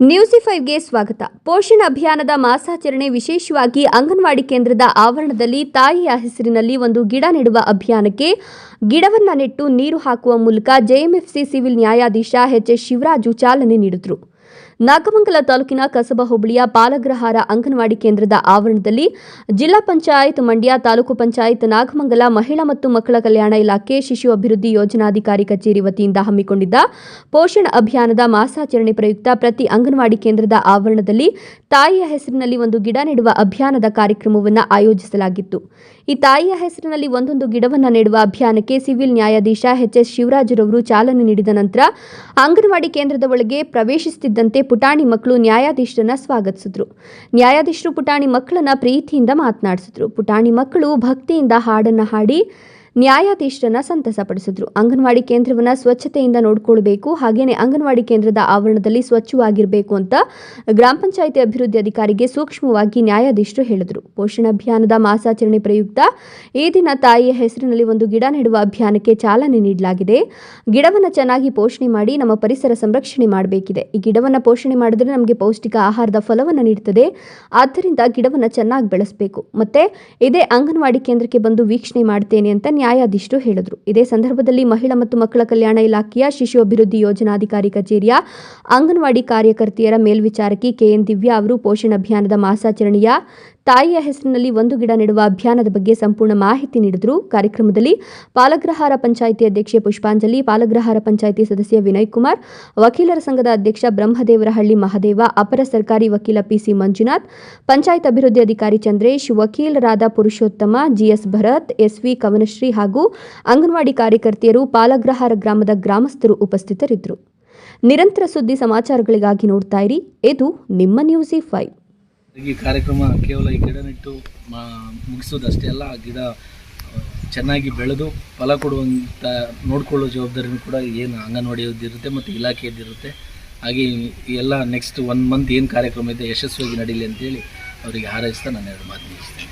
ನ್ಯೂಸಿ ಫೈವ್ಗೆ ಸ್ವಾಗತ. ಪೋಷಣ ಅಭಿಯಾನದ ಮಾಸಾಚರಣೆ ವಿಶೇಷವಾಗಿ ಅಂಗನವಾಡಿ ಕೇಂದ್ರದ ಆವರಣದಲ್ಲಿ ತಾಯಿಯ ಹೆಸರಿನಲ್ಲಿ ಒಂದು ಗಿಡ ನೆಡುವ ಅಭಿಯಾನಕ್ಕೆ ಗಿಡವನ್ನು ನೆಟ್ಟು ನೀರು ಹಾಕುವ ಮೂಲಕ ಜೆಎಂಎಫ್ಸಿ ಸಿವಿಲ್ ನ್ಯಾಯಾಧೀಶ ಎಚ್ ಎಸ್ ಶಿವರಾಜು ಚಾಲನೆ ನೀಡಿದರು. ನಾಗಮಂಗಲ ತಾಲೂಕಿನ ಕಸಬಾ ಹೋಬಳಿಯ ಬಾಲಗ್ರಹಾರ ಅಂಗನವಾಡಿ ಕೇಂದ್ರದ ಆವರಣದಲ್ಲಿ ಜಿಲ್ಲಾ ಪಂಚಾಯತ್ ಮಂಡ್ಯ ತಾಲೂಕು ಪಂಚಾಯತ್ ನಾಗಮಂಗಲ ಮಹಿಳಾ ಮತ್ತು ಮಕ್ಕಳ ಕಲ್ಯಾಣ ಇಲಾಖೆ ಶಿಶು ಅಭಿವೃದ್ಧಿ ಯೋಜನಾಧಿಕಾರಿ ಕಚೇರಿ ವತಿಯಿಂದ ಹಮ್ಮಿಕೊಂಡಿದ್ದ ಪೋಷಣ ಅಭಿಯಾನದ ಮಾಸಾಚರಣೆ ಪ್ರಯುಕ್ತ ಪ್ರತಿ ಅಂಗನವಾಡಿ ಕೇಂದ್ರದ ಆವರಣದಲ್ಲಿ ತಾಯಿಯ ಹೆಸರಿನಲ್ಲಿ ಒಂದು ಗಿಡ ನೆಡುವ ಅಭಿಯಾನದ ಕಾರ್ಯಕ್ರಮವನ್ನು ಆಯೋಜಿಸಲಾಗಿತ್ತು. ಈ ತಾಯಿಯ ಹೆಸರಿನಲ್ಲಿ ಒಂದೊಂದು ಗಿಡವನ್ನು ನೆಡುವ ಅಭಿಯಾನಕ್ಕೆ ಸಿವಿಲ್ ನ್ಯಾಯಾಧೀಶ ಎಚ್ ಎಸ್ ಶಿವರಾಜರವರು ಚಾಲನೆ ನೀಡಿದ ನಂತರ ಅಂಗನವಾಡಿ ಕೇಂದ್ರದ ಒಳಗೆ ಪ್ರವೇಶಿಸುತ್ತಿದ್ದಂತೆ ಪುಟಾಣಿ ಮಕ್ಕಳು ನ್ಯಾಯಾಧೀಶರನ್ನ ಸ್ವಾಗತಿಸಿದ್ರು. ನ್ಯಾಯಾಧೀಶರು ಪುಟಾಣಿ ಮಕ್ಕಳನ್ನ ಪ್ರೀತಿಯಿಂದ ಮಾತನಾಡಿಸಿದ್ರು. ಪುಟಾಣಿ ಮಕ್ಕಳು ಭಕ್ತಿಯಿಂದ ಹಾಡನ್ನ ಹಾಡಿ ನ್ಯಾಯಾಧೀಶರನ್ನ ಸಂತಸಪಡಿಸಿದ್ರು. ಅಂಗನವಾಡಿ ಕೇಂದ್ರವನ್ನ ಸ್ವಚ್ಛತೆಯಿಂದ ನೋಡಿಕೊಳ್ಳಬೇಕು ಹಾಗೆಯೇ ಅಂಗನವಾಡಿ ಕೇಂದ್ರದ ಆವರಣದಲ್ಲಿ ಸ್ವಚ್ಛವಾಗಿರಬೇಕು ಅಂತ ಗ್ರಾಮ ಪಂಚಾಯಿತಿ ಅಭಿವೃದ್ಧಿ ಅಧಿಕಾರಿಗೆ ಸೂಕ್ಷ್ಮವಾಗಿ ನ್ಯಾಯಾಧೀಶರು ಹೇಳಿದರು. ಪೋಷಣ ಅಭಿಯಾನದ ಮಾಸಾಚರಣೆ ಪ್ರಯುಕ್ತ ಈ ದಿನ ತಾಯಿಯ ಹೆಸರಿನಲ್ಲಿ ಒಂದು ಗಿಡ ನೆಡುವ ಅಭಿಯಾನಕ್ಕೆ ಚಾಲನೆ ನೀಡಲಾಗಿದೆ. ಗಿಡವನ್ನು ಚೆನ್ನಾಗಿ ಪೋಷಣೆ ಮಾಡಿ ನಮ್ಮ ಪರಿಸರ ಸಂರಕ್ಷಣೆ ಮಾಡಬೇಕಿದೆ. ಈ ಗಿಡವನ್ನು ಪೋಷಣೆ ಮಾಡಿದ್ರೆ ನಮಗೆ ಪೌಷ್ಟಿಕ ಆಹಾರದ ಫಲವನ್ನು ನೀಡುತ್ತದೆ ಆದ್ದರಿಂದ ಗಿಡವನ್ನು ಚೆನ್ನಾಗಿ ಬೆಳೆಸಬೇಕು. ಮತ್ತೆ ಇದೇ ಅಂಗನವಾಡಿ ಕೇಂದ್ರಕ್ಕೆ ಬಂದು ವೀಕ್ಷಣೆ ಮಾಡ್ತೇನೆ ಅಂತ ನ್ಯಾಯಾಧೀಶರು ಹೇಳಿದರು. ಇದೇ ಸಂದರ್ಭದಲ್ಲಿ ಮಹಿಳಾ ಮತ್ತು ಮಕ್ಕಳ ಕಲ್ಯಾಣ ಇಲಾಖೆಯ ಶಿಶು ಅಭಿವೃದ್ಧಿ ಯೋಜನಾಧಿಕಾರಿ ಕಚೇರಿಯ ಅಂಗನವಾಡಿ ಕಾರ್ಯಕರ್ತೆಯರ ಮೇಲ್ವಿಚಾರಕಿ ಕೆಎನ್ ದಿವ್ಯಾ ಅವರು ಪೋಷಣ ಅಭಿಯಾನದ ಮಾಸಾಚರಣೆಯ ತಾಯಿಯ ಹೆಸರಿನಲ್ಲಿ ಒಂದು ಗಿಡ ನೆಡುವ ಅಭಿಯಾನದ ಬಗ್ಗೆ ಸಂಪೂರ್ಣ ಮಾಹಿತಿ ನೀಡಿದರು. ಕಾರ್ಯಕ್ರಮದಲ್ಲಿ ಪಾಲಗ್ರಹಾರ ಪಂಚಾಯಿತಿ ಅಧ್ಯಕ್ಷೆ ಪುಷ್ಪಾಂಜಲಿ, ಪಾಲಗ್ರಹಾರ ಪಂಚಾಯಿತಿ ಸದಸ್ಯ ವಿನಯ್ ಕುಮಾರ್, ವಕೀಲರ ಸಂಘದ ಅಧ್ಯಕ್ಷ ಬ್ರಹ್ಮದೇವರಹಳ್ಳಿ ಮಹದೇವ, ಅಪರ ಸರ್ಕಾರಿ ವಕೀಲ ಪಿಸಿ ಮಂಜುನಾಥ್, ಪಂಚಾಯತ್ ಅಭಿವೃದ್ಧಿ ಅಧಿಕಾರಿ ಚಂದ್ರೇಶ್, ವಕೀಲರಾದ ಪುರುಷೋತ್ತಮ, ಜಿಎಸ್ ಭರತ್, ಎಸ್ವಿ ಕವನಶ್ರೀ ಹಾಗೂ ಅಂಗನವಾಡಿ ಕಾರ್ಯಕರ್ತೆಯರು ಪಾಲಗ್ರಹಾರ ಗ್ರಾಮದ ಗ್ರಾಮಸ್ಥರು ಉಪಸ್ಥಿತರಿದ್ದರು. ನಿರಂತರ ಸುದ್ದಿ ಸಮಾಚಾರಗಳಿಗಾಗಿ ನೋಡ್ತಾ ಇರಿ. ಇದು ನಿಮ್ಮ ನ್ಯೂಸಿ ಫೈವ್. ಈ ಕಾರ್ಯಕ್ರಮ ಕೇವಲ ಈ ಗಿಡ ನೆಟ್ಟು ಮುಗಿಸೋದಷ್ಟೇ ಅಲ್ಲ, ಆ ಗಿಡ ಚೆನ್ನಾಗಿ ಬೆಳೆದು ಫಲ ಕೊಡುವಂಥ ನೋಡಿಕೊಳ್ಳೋ ಜವಾಬ್ದಾರಿನೂ ಕೂಡ ಏನು ಅಂಗನವಾಡಿಯದ್ದಿರುತ್ತೆ ಮತ್ತು ಇಲಾಖೆಯದ್ದಿರುತ್ತೆ ಹಾಗೆ ಎಲ್ಲ ನೆಕ್ಸ್ಟ್ ಒನ್ ಮಂತ್ ಏನು ಕಾರ್ಯಕ್ರಮ ಇದೆ ಯಶಸ್ವಿಯಾಗಿ ನಡೀಲಿ ಅಂತೇಳಿ ಅವರಿಗೆ ಹಾರೈಸ್ತಾ ನಾನು ಎರಡು ಮಾತು ಮುಗಿಸ್ತೇನೆ.